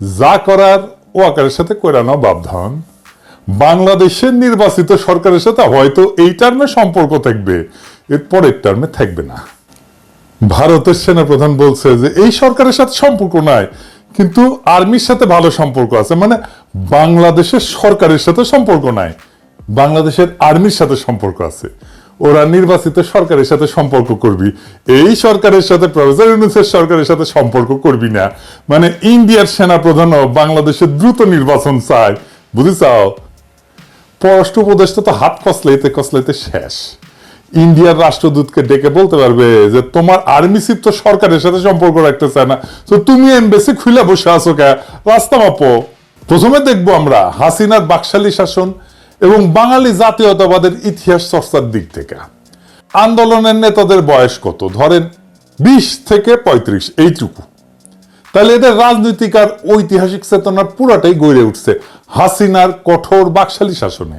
যা করার ও আকারের সাথে করানো বাবধান বাংলাদেশের নির্বাচিত সরকারের সাথে হয়তো এই টার্মে সম্পর্ক থাকবে, এর পরের টার্মে থাকবে না। ভারতের সেনাপ্রধান বলছে যে, এই সরকারের সাথে সম্পর্ক নাই, কিন্তু আর্মির সাথে ভালো সম্পর্ক আছে মানে বাংলাদেশের সরকারের সাথে সম্পর্ক নাই, বাংলাদেশের আর্মির সাথে সম্পর্ক আছে। ওরা নির্বাচিত সরকারের সাথে সম্পর্ক করবি। এই সরকারের সাথে প্রফেসর ইউনুসের সরকারের সাথে সম্পর্ক করবি না। মানে ইন্ডিয়ার সেনাপ্রধানও বাংলাদেশের দ্রুত নির্বাচন চায়। বুঝিছাও? পররাষ্ট্র উপদেষ্টা তো হাত কসলাইতে কসলাইতে শেষ। ইন্ডিয়ার রাষ্ট্রদূতকে ডেকে বলতে পারবে যে, তোমার আর্মি চিফ তো সরকারের সাথে সম্পর্ক রাখতে চায় না। তো তুমি এমবেসি খুলে বসে আছো কে? রাস্তা মাপো। প্রথমে দেখব আমরা হাসিনার বাকশালী শাসন এবং বাঙালি জাতীয়তাবাদের ইতিহাস চর্চার দিক থেকে। আন্দোলনের নেতাদের বয়স কত? ধরেন বিশ থেকে পঁয়ত্রিশ, এইটুকু। তাহলে এদের রাজনৈতিক আর ঐতিহাসিক চেতনা পুরাটাই গড়ে উঠছে হাসিনার কঠোর বাকশালী শাসনে।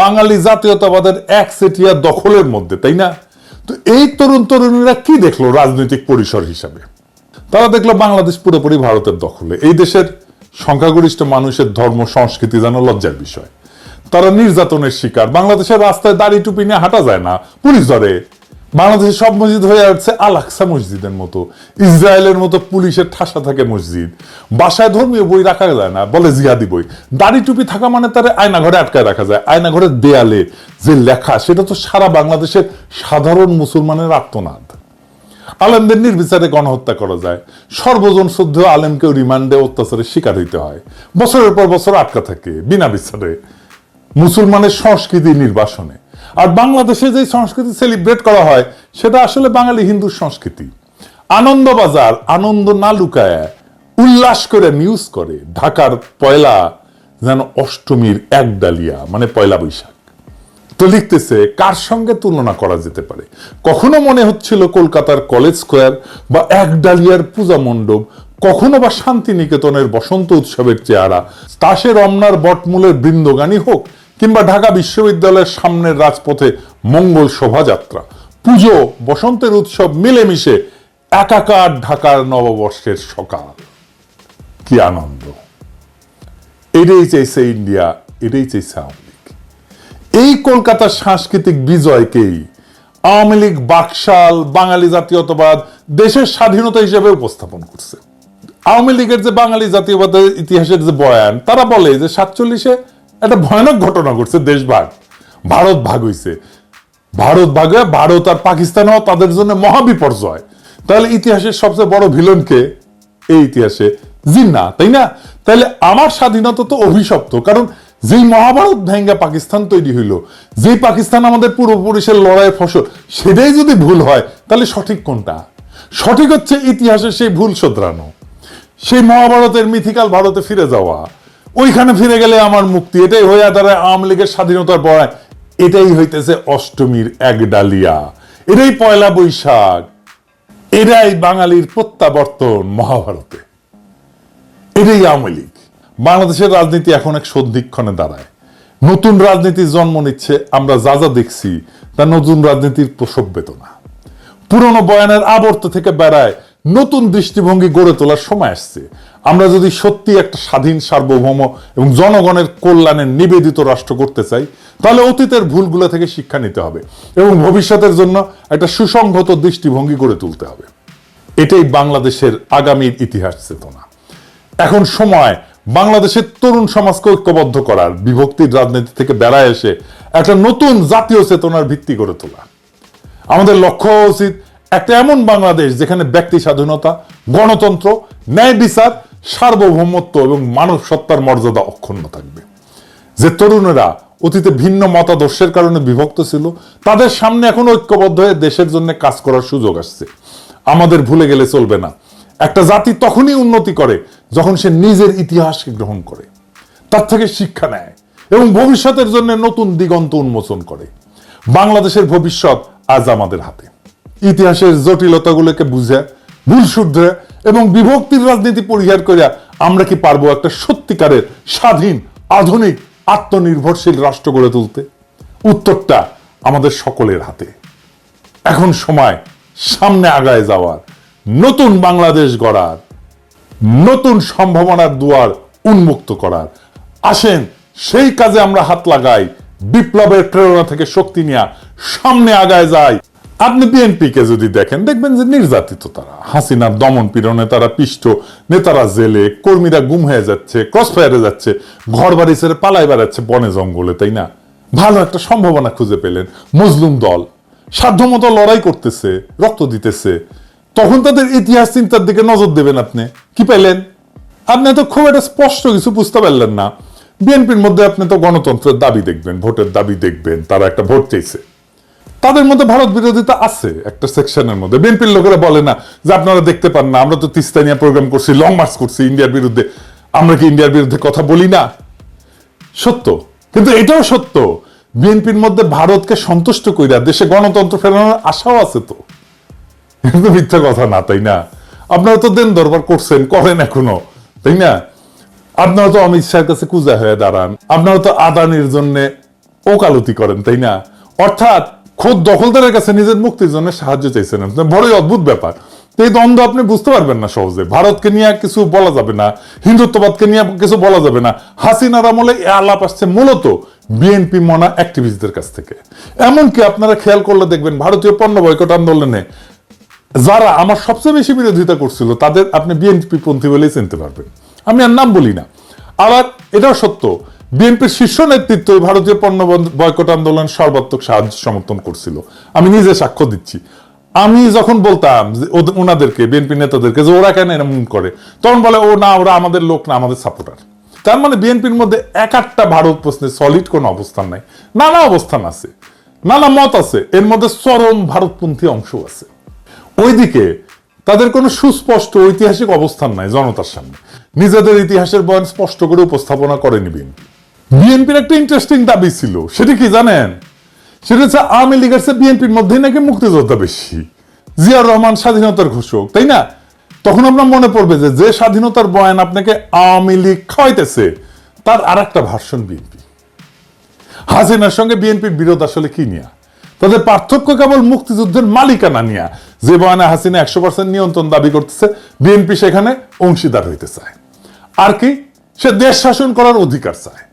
বাঙালি জাতীয়তাবাদের একচেটিয়া দখলের মধ্যে, তাই না? তো এই তরুণ তরুণীরা কি দেখল রাজনৈতিক পরিসর হিসাবে? তারা দেখল বাংলাদেশ পুরোপুরি ভারতের দখলে। এই দেশের সংখ্যাগরিষ্ঠ মানুষের ধর্ম, সংস্কৃতি যেন লজ্জার বিষয়। তারা নির্যাতনের শিকার। বাংলাদেশের রাস্তায় দাড়ি টুপি নিয়ে হাঁটা যায় না। পুলিশ ধরে। বাংলাদেশের সব মসজিদ হয়ে যাচ্ছে আল আকসা মসজিদের মতো। ইসরায়েলের মতো পুলিশের ঠাসা থাকে মসজিদ। বাসায় ধর্মীয় বই রাখা যায় না, বলে জিহাদি বই। দাড়ি টুপি থাকা মানে তার আয়না ঘরে আটকায় রাখা যায় আয়না ঘরের দেয়ালে যে লেখা, সেটা তো সারা বাংলাদেশের সাধারণ মুসলমানের আত্মনাদ। আলেমদের নির্বিচারে গণহত্যা করা যায়। সর্বজন শুদ্ধ আলেমকেও রিমান্ডে অত্যাচারের শিকার হইতে হয়। বছরের পর বছর আটকা থাকে, বিনা বিচারে। মুসলমানের সংস্কৃতি নির্বাসনে। আর বাংলাদেশে যে সংস্কৃতি সেলিব্রেট করা হয়, সেটা আসলে বাঙালি হিন্দুর সংস্কৃতি। আনন্দবাজার আনন্দ না লুকায়, উল্লাস করে নিউজ করে। ঢাকার পয়লা যেন অষ্টমীর এক ডালিয়া মানে পয়লা বৈশাখ। তো লিখতেছে, কার সঙ্গে তুলনা করা যেতে পারে? কখনো মনে হচ্ছিল কলকাতার কলেজ স্কোয়ার বা এক ডালিয়ার পূজা মণ্ডপ কখনো বা শান্তিনিকেতনের বসন্ত উৎসবের চেহারা, তাসে রমনার বটমূলের বৃন্দগানী হোক, কিংবা ঢাকা বিশ্ববিদ্যালয়ের সামনের রাজপথে মঙ্গল শোভাযাত্রা। পুজো, বসন্তের উৎসব মিলেমিশে একাকার ঢাকার নববর্ষের সকাল। কি আনন্দ। এটাই চাইছে ইন্ডিয়া, এটাই চাইছে আওয়ামী লীগ। এই কলকাতার সাংস্কৃতিক বিজয়কেই আওয়ামী লীগ বাকশাল, বাঙালি জাতীয়তাবাদ, দেশের স্বাধীনতা হিসেবে উপস্থাপন করছে। আওয়ামী লীগের যে বাঙালি জাতীয়বাদের ইতিহাসের যে বয়ান, তারা বলে যে সাতচল্লিশে একটা ভয়ানক ঘটনা ঘটছে, দেশ ভাগ। ভারত ভাগ হইছে। ভারত ভাগ ভারত আর পাকিস্তানও তাদের জন্য মহাবিপর্যয় তাহলে ইতিহাসের সবচেয়ে বড় ভিলনকে এই ইতিহাসে জিন্না, তাই না? তাহলে আমার স্বাধীনতা তো অভিশপ্ত, কারণ যেই মহাভারত ভেঙ্গা পাকিস্তান তৈরি হইল, যেই পাকিস্তান আমাদের পূর্বপুরুষের লড়াইয়ের ফসল, সেটাই যদি ভুল হয়, তাহলে সঠিক কোনটা? সঠিক হচ্ছে ইতিহাসে সেই ভুল শোধরানো। সেই মহাভারতের মিথিকাল ভারতে ফিরে যাওয়া। ওইখানে ফিরে গেলে আমার মুক্তি। এটাই হয়ে দাঁড়ায় আওয়ামী লীগের স্বাধীনতার পর এটাই হইতেছে অষ্টমীর এক ডালিয়া। এটাই পয়লা বৈশাখ। এটাই বাঙালির প্রত্যাবর্তন মহাভারতে। এটাই আওয়ামী লীগ। বাংলাদেশের রাজনীতি এখন এক সন্ধিক্ষণে দাঁড়ায়। নতুন রাজনীতির জন্ম নিচ্ছে, আমরা যা যা দেখছি, তা নতুন রাজনীতির প্রসব বেদনা। পুরনো বয়ানের আবর্ত থেকে বেড়ায় নতুন দৃষ্টিভঙ্গি গড়ে তোলার সময় আসছে। আমরা যদি সত্যি একটা স্বাধীন, সার্বভৌম এবং জনগণের কল্যাণে নিবেদিত রাষ্ট্র করতে চাই, তাহলে অতীতের ভুলগুলো থেকে শিক্ষা নিতে হবে এবং ভবিষ্যতের জন্য একটা সুসংহত দৃষ্টিভঙ্গি গড়ে তুলতে হবে। এটাই বাংলাদেশের আগামীর ইতিহাস চেতনা। এখন সময় বাংলাদেশের তরুণ সমাজকে ঐক্যবদ্ধ করার, বিভক্তির রাজনীতি থেকে বেড়ায় এসে একটা নতুন জাতীয় চেতনার ভিত্তি গড়ে তোলা। আমাদের লক্ষ্য উচিত একটা এমন বাংলাদেশ যেখানে ব্যক্তি স্বাধীনতা, গণতন্ত্র, ন্যায় বিচার, সার্বভৌমত্ব এবং মানব সত্তার মর্যাদা অক্ষুণ্ণ থাকবে। যে তরুণেরা অতীতে ভিন্ন মতাদর্শের কারণে বিভক্ত ছিল, তাদের সামনে এখন ঐক্যবদ্ধ হয়ে দেশের জন্য কাজ করার সুযোগ আসছে। আমাদের ভুলে গেলে চলবে না। একটা জাতি তখনই উন্নতি করে যখন সে নিজের ইতিহাসকে গ্রহণ করে, তার থেকে শিক্ষা নেয় এবং ভবিষ্যতের জন্য নতুন দিগন্ত উন্মোচন করে। বাংলাদেশের ভবিষ্যৎ আজ আমাদের হাতে। ইতিহাসের জটিলতাগুলোকে বুঝে, ভুল শুদ্ধে এবং বিভক্তির রাজনীতি পরিহার করিয়া আমরা কি পারব একটা সত্যিকারের, স্বাধীন, আধুনিক, আত্মনির্ভরশীল রাষ্ট্র গড়ে তুলতে? উত্তরটা আমাদের সকলের হাতে। এখন সময় সামনে আগায় যাওয়ার, নতুন বাংলাদেশ গড়ার, নতুন সম্ভাবনার দুয়ার উন্মুক্ত করার। আসেন, সেই কাজে আমরা হাত লাগাই, বিপ্লবের প্রেরণা থেকে শক্তি নিয়ে সামনে আগায় যায় আপনি বিএনপি কে যদি দেখেন, দেখবেন যে নির্যাতিত তারা। হাসিনার দমন পীড়নে তারা পিষ্ট, নেতারা জেলে, কর্মীরা গুম হয়ে যাচ্ছে ক্রসফায়ারে যাচ্ছে ঘর বাড়ি ছেড়ে পালাই বেড়াচ্ছে বনে জঙ্গলে, তাই না? ভালো একটা সম্ভাবনা খুঁজে পেলেন মজলুম দল। সাধ্যমতো লড়াই করতেছে, রক্ত দিতেছে। তখন তাদের ইতিহাস চিন্তার দিকে নজর দেবেন আপনি। কি পেলেন? আপনি তো খুব একটা স্পষ্ট কিছু বুঝতে পারলেন না। বিএনপির মধ্যে আপনি তো গণতন্ত্রের দাবি দেখবেন, ভোটের দাবি দেখবেন, তারা একটা ভোট চাইছে। তাদের মধ্যে ভারত বিরোধিতা আছে একটা সেকশনের মধ্যে। বিএনপির লোকেরা বলে না যে আপনারা দেখতে পান না, আমরা তো তিস্তা নিয়ে প্রোগ্রাম করছি লং মার্চ করছি ইন্ডিয়ার বিরুদ্ধে। আমরা কি ইন্ডিয়ার বিরুদ্ধে কথা বলি না? সত্য। কিন্তু এটাও সত্য। বিএনপির মধ্যে ভারতকে সন্তুষ্ট কইরা দেশে গণতন্ত্র ফেরানোর আশাও আছে তো। কিন্তু মিথ্যা কথা না, তাই না? আপনারা তো দেন দরবার করছেন, করেন এখনও, তাই না? আপনারা তো অমিত শাহের কাছে কুজা হয়ে দাঁড়ান। আপনারা তো আদানির জন্য ওকালতি করেন, তাই না? অর্থাৎ খোদ দখলদারের কাছে নিজের মুক্তির জন্য সাহায্য চাইছেন বড়ই অদ্ভুত ব্যাপার। এই দ্বন্দ্ব আপনি বুঝতে পারবেন না সহজে। ভারতকে নিয়ে কিছু বলা যাবে না, হিন্দুত্ববাদকে নিয়ে কিছু বলা যাবে না। হাসিনার আমলে আলাপ আসছে মূলত বিএনপি মনা অ্যাক্টিভিস্টদের কাছ থেকে। এমনকি আপনারা খেয়াল করলে দেখবেন ভারতীয় পণ্য বয়কট আন্দোলনে যারা আমার সবচেয়ে বেশি বিরোধিতা করছিল, তাদের আপনি বিএনপি পন্থী বলেই চিনতে পারবেন। আমি আর নাম বলি না। আবার এটাও সত্য বিএনপির শীর্ষ নেতৃত্ব ভারতীয় পণ্য বয়কট আন্দোলন সর্বাত্মক সাহায্য সমর্থন করছিল। আমি নিজে সাক্ষ্য দিচ্ছি। আমি যখন বলতাম ওনাদেরকে বিএনপি নেতাদেরকে, যে ওরা কেন এরকম করে, তখন বলে, ও না, ওরা আমাদের লোক না, আমাদের সাপোর্টার। তার মানে বিএনপির মধ্যে এক একটা ভারত প্রশ্নে সলিড কোনো অবস্থান নাই। নানা অবস্থান আছে, নানা মত আছে, এর মধ্যে চরম ভারতপন্থী অংশ আছে। ওইদিকে তাদের কোনো সুস্পষ্ট ঐতিহাসিক অবস্থান নাই জনতার সামনে। নিজেদের ইতিহাসের বয়ান স্পষ্ট করে উপস্থাপনা করেনি বিএনপি। বিএনপির একটা ইন্টারেস্টিং দাবি ছিল। সেটা কি জানেন? সেটা হচ্ছে আওয়ামী লীগের বিএনপির মধ্যেই নাকি মুক্তিযোদ্ধা বেশি। জিয়াউর রহমান স্বাধীনতার ঘোষক, তাই না? তখন আপনার মনে পড়বে যে যে স্বাধীনতার বয়ান আপনাকে আওয়ামী লীগ খাওয়াইতেছে, তার আর একটা ভার্সন বিএনপি হাসিনার সঙ্গে বিএনপির বিরোধ আসলে কি নিয়া? তাদের পার্থক্য কেবল মুক্তিযুদ্ধের মালিকানা নিয়া। যে বয়ানে হাসিনা একশো পার্সেন্ট নিয়ন্ত্রণ দাবি করতেছে বিএনপি সেখানে অংশীদার হইতে চায়। আর কি? সে দেশ শাসন করার অধিকার চায়।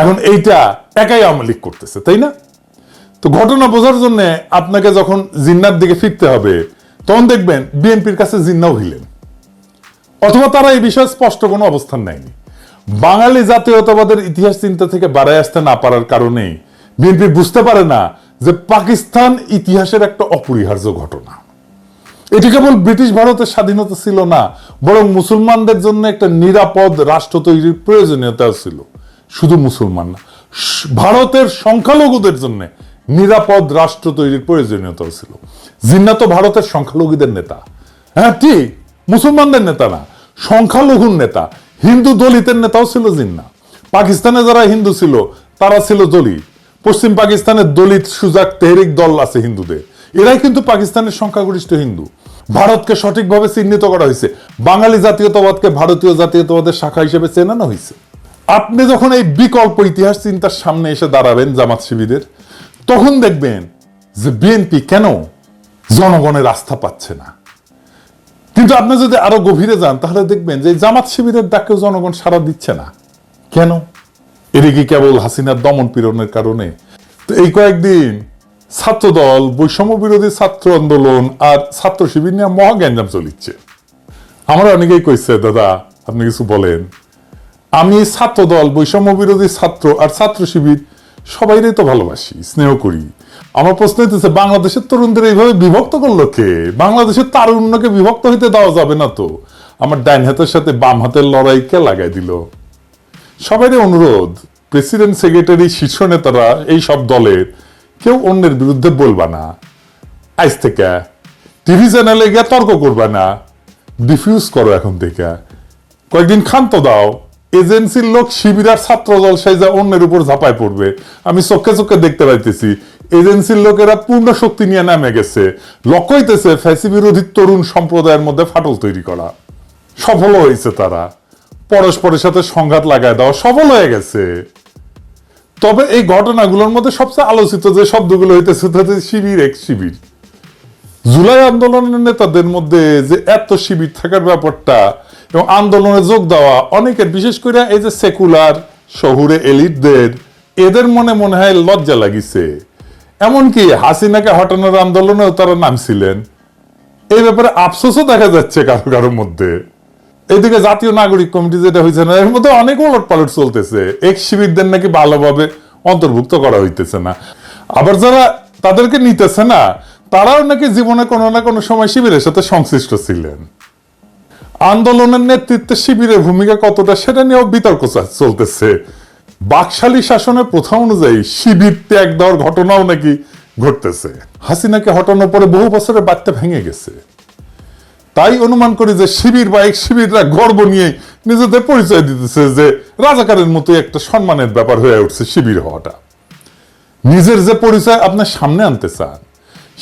এখন এইটা একাই আওয়ামী লীগ করতেছে, তাই না? তো ঘটনা বোঝার জন্য আপনাকে যখন জিন্নার দিকে ফিরতে হবে, তখন দেখবেন বিএনপির কাছে জিন্নাও হইলেন অথবা তারা এই বিষয়ে স্পষ্ট কোনো অবস্থান নেয়নি। বাঙালি জাতীয়তাবাদের ইতিহাস চিন্তা থেকে বাড়ায় আসতে না পারার কারণেই বিএনপি বুঝতে পারে না যে পাকিস্তান ইতিহাসের একটা অপরিহার্য ঘটনা। এটি কেবল ব্রিটিশ ভারতের স্বাধীনতা ছিল না, বরং মুসলমানদের জন্য একটা নিরাপদ রাষ্ট্র তৈরির প্রয়োজনীয়তা ছিল। শুধু মুসলমান না ভারতের সংখ্যালঘুদের জন্য নিরাপদ রাষ্ট্র তৈরির প্রয়োজনীয়তাও ছিল। জিন্না তো ভারতের সংখ্যালঘুদের নেতা। হ্যাঁ ঠিক মুসলমানদের নেতা না, সংখ্যালঘুর নেতা। হিন্দু দলিতের নেতাও ছিল জিন্না। পাকিস্তানে যারা হিন্দু ছিল, তারা ছিল দলিত। পশ্চিম পাকিস্তানের দলিত, সুজাক, তেহরিক দল আছে হিন্দুদের। এরাই কিন্তু পাকিস্তানের সংখ্যাগরিষ্ঠ হিন্দু। ভারতকে সঠিকভাবে চিহ্নিত করা হয়েছে। বাঙালি জাতীয়তাবাদকে ভারতীয় জাতীয়তাবাদের শাখা হিসেবে চেনানো হয়েছে। আপনি যখন এই বিকল্প ইতিহাস চিন্তার সামনে এসে দাঁড়াবেন জামাত শিবিরের, তখন দেখবেন যে বিএনপি কেন জনগণের আস্থা পাচ্ছে না। কিন্তু আপনি যদি আরও গভীরে যান, তাহলে দেখবেন যে জামাত শিবিরের ডাকেও জনগণ সাড়া দিচ্ছে না। কেন? এটা কি কেবল হাসিনার দমন পীড়নের কারণে। তো এই কয়েকদিন ছাত্রদল, বৈষম্য বিরোধী ছাত্র আন্দোলন আর ছাত্র শিবির নিয়ে মহা গ্যাঞ্জাম চলিচ্ছে। আমরা অনেকেই কইছে, দাদা, আপনি কিছু বলেন। আমি ছাত্র দল বৈষম্য বিরোধী ছাত্র আর ছাত্র শিবির, সবাইরই তো ভালোবাসি, স্নেহ করি। আমার প্রশ্ন হইতেছে, বাংলাদেশের তরুণদের এইভাবে বিভক্ত করল কে? বাংলাদেশের তারুণ্যকে বিভক্ত হইতে দেওয়া যাবে না তো? আমার ডাইন হাতের সাথে বাম হাতের লড়াই কে লাগাই দিল? সবারই অনুরোধ, প্রেসিডেন্ট, সেক্রেটারি, শীর্ষ নেতারা এই সব দলের কেউ অন্যের বিরুদ্ধে বলবা না। আজ থেকে টিভি চ্যানেলে গিয়ে তর্ক করবা না। ডিফিউজ করো এখন থেকে। কয়েকদিন ক্ষান্ত দাও। এজেন্সির লোক শিবির আর ছাত্র দল সাইজা অন্যের উপর ঝাঁপায় পড়বে। আমি চোখে চোখে দেখতে পাইতেছি, এজেন্সির লোকেরা পূর্ণ শক্তি নিয়ে নামে গেছে। লক্ষ্য হইতেছে ফ্যাসি বিরোধী তরুণ সম্প্রদায়ের মধ্যে ফাটল তৈরি করা। সফল হয়েছে তারা। পরস্পরের সাথে সংঘাত লাগায় দেওয়া সফল হয়ে গেছে। তবে এই ঘটনাগুলোর মধ্যে সবচেয়ে আলোচিত যে শব্দগুলো হইতেছে, তাতে শিবির এক শিবির। জুলাই আন্দোলনের নেতাদের মধ্যে যে এত শিবির থাকার ব্যাপারটা এবং আন্দোলনে যোগ দেওয়া, অনেকের বিশেষ করে এই যে সেকুলার শহুরে এলিটদের, এদের মনে মনে হয় লজ্জা লাগিছে। এমনকি হাসিনাকে হটানোর আন্দোলনেও তারা নামছিলেন। এই ব্যাপারে আফসোসও দেখা যাচ্ছে কারও কারোর মধ্যে। এইদিকে জাতীয় নাগরিক কমিটি যেটা হয়েছে না, এর মধ্যে অনেক ওলট পালট চলতেছে। এক শিবিরদের নাকি ভালোভাবে অন্তর্ভুক্ত করা হইতেছে না। আবার যারা তাদেরকে নিতেছে না, তারাও নাকি জীবনে কোনো না কোনো সময় শিবিরের সাথে সংশ্লিষ্ট ছিলেন। আন্দোলনের নেতৃত্বে শিবিরের ভূমিকা কতটা সেটা নিয়েও বিতর্ক চলতেছে। বাকশালী শাসনের প্রথা অনুযায়ী শিবির ত্যাগ দেওয়ার ঘটনাও নাকি ঘটতেছে। হাসিনাকে হটানোর পরে বহু বছরের বার্তা ভেঙে গেছে। তাই অনুমান করি যে শিবির বা এক শিবিররা গর্ব নিয়ে নিজেদের পরিচয় দিতেছে যে রাজাকারের মতো একটা সম্মানের ব্যাপার হয়ে উঠছে শিবির হওয়াটা। নিজের যে পরিচয় আপনার সামনে আনতে চান,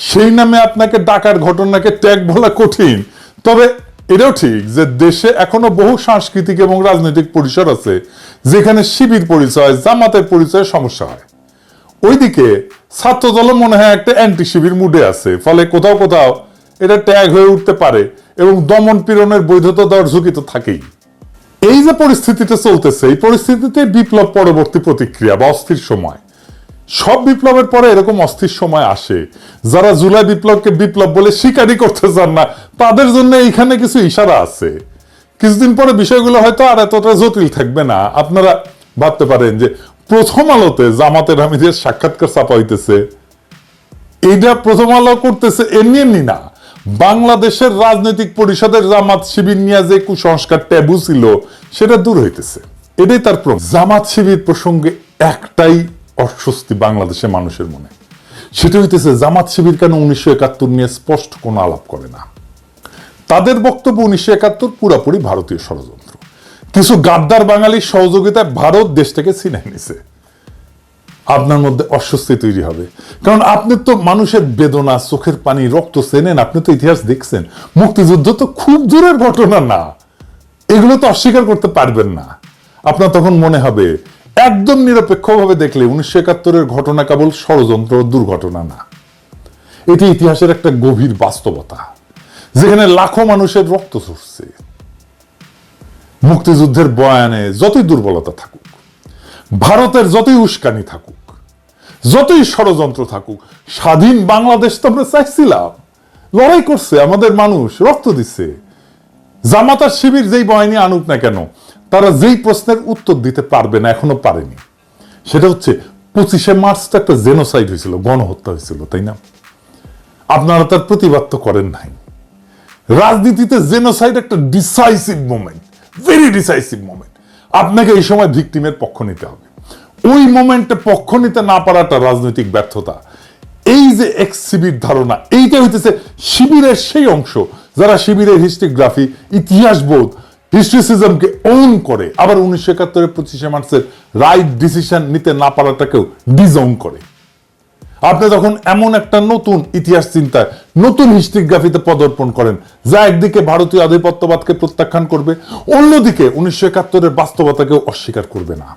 সেই নামে আপনাকে ডাকার ঘটনাকে ট্যাগ বলা কঠিন। তবে এটাও ঠিক যে দেশে এখনও বহু সাংস্কৃতিক এবং রাজনৈতিক পরিসর আছে, যেখানে শিবির পরিচয়, জামাতের পরিচয় সমস্যা হয়। ওইদিকে ছাত্রদল মনে হয় একটা অ্যান্টি শিবির মুডে আছে, ফলে কোথাও কোথাও এটা ট্যাগ হয়ে উঠতে পারে এবং দমন পীড়নের বৈধতা দেওয়ার ঝুঁকি তো থাকেই। এই যে পরিস্থিতিটা চলতেছে, এই পরিস্থিতিতে বিপ্লব পরবর্তী প্রতিক্রিয়া বা অস্থির সময়। সব বিপ্লবের পরে এরকম অস্থির সময় আসে। যারা জুলাই বিপ্লবকে বিপ্লব বলে স্বীকারই করতে চান না, তাদের জন্য এইখানে কিছু ইশারা আছে। কিছুদিন পরে বিষয়গুলো হয়তো আর এতটা জটিল থাকবে না। আপনারা ভাবতে পারেন যে প্রথম আলোতে জামাতের হামিদের সাক্ষাৎকার চাপা হইতেছে। এইটা প্রথম আলো করতেছে এমনি এমনি না। বাংলাদেশের রাজনৈতিক পরিষদের জামাত শিবির নিয়ে যে কুসংস্কার ট্যাবু ছিল, সেটা দূর হইতেছে। এটাই তার। জামাত শিবির প্রসঙ্গে একটাই অস্বস্তি বাংলাদেশের মানুষের মনে। সেটা হইতেছে, জামাত শিবির কেন উনিশশো একাত্তর নিয়ে স্পষ্ট কোনো আলাপ করে না? তাদের বক্তব্য উনিশশো একাত্তর পুরাপুরি ভারতীয় ষড়যন্ত্র। কিছু গাদ্দার বাঙালির সহযোগিতায় ভারত দেশটাকে ছিনে নিছে। আপনার মধ্যে অস্বস্তি তৈরি হবে। কারণ আপনি তো মানুষের বেদনা, চোখের পানি, রক্ত চেনেন, আপনি তো ইতিহাস দেখছেন। মুক্তিযুদ্ধ তো খুব দূরের ঘটনা না। এগুলো তো অস্বীকার করতে পারবেন না। আপনার তখন মনে হবে একদম নিরপেক্ষভাবে দেখলে উনিশশো একাত্তরের ঘটনা কেবল ষড়যন্ত্র দুর্ঘটনা না। এটি ইতিহাসের একটা গভীর বাস্তবতা, যেখানে লাখো মানুষের রক্ত ঝরছে। মুক্তিযুদ্ধের বয়ানে যতই দুর্বলতা থাকুক, ভারতের যতই উস্কানি থাকুক, যতই ষড়যন্ত্র থাকুক, স্বাধীন বাংলাদেশ তো আমরা চাইছিলাম। লড়াই করছে, আমাদের মানুষ রক্ত দিচ্ছে। জামাতার শিবির যেই বয়ানি আনুক না কেন তারা যেই প্রশ্নের উত্তর দিতে পারবে না, এখনও পারেনি। সেটা হচ্ছে, পঁচিশে মার্চ তো একটা জেনোসাইড হয়েছিল, গণহত্যা হয়েছিল, তাই না? আপনারা তার প্রতিবাদ তো করেন নাই। রাজনীতিতে জেনোসাইড একটা decisive moment very decisive moment. আপনাকে এই সময় ভিকটিমের পক্ষ নিতে হবে। ওই মোমেন্টে পক্ষ নিতে না পারাটা রাজনৈতিক ব্যর্থতা। এই যে এক্স শিবির ধারণা, এইটা হইতেছে শিবিরের সেই অংশ, যারা শিবিরের হিস্ট্রিগ্রাফি ইতিহাস বোধ হিস্ট্রিসিজমকে ওন করে, আবার উনিশশো একাত্তরের পঁচিশে মার্চের রাইট ডিসিশন নিতে না পারাটাকেও ডিজোন করে। আপনি যখন এমন একটা নতুন ইতিহাস চিন্তায়, নতুন হিস্ট্রিগ্রাফিতে পদর্পণ করেন, যা একদিকে ভারতীয় আধিপত্যবাদকে প্রত্যাখ্যান করবে, অন্যদিকে উনিশশো একাত্তরের বাস্তবতাকেও অস্বীকার করবে না।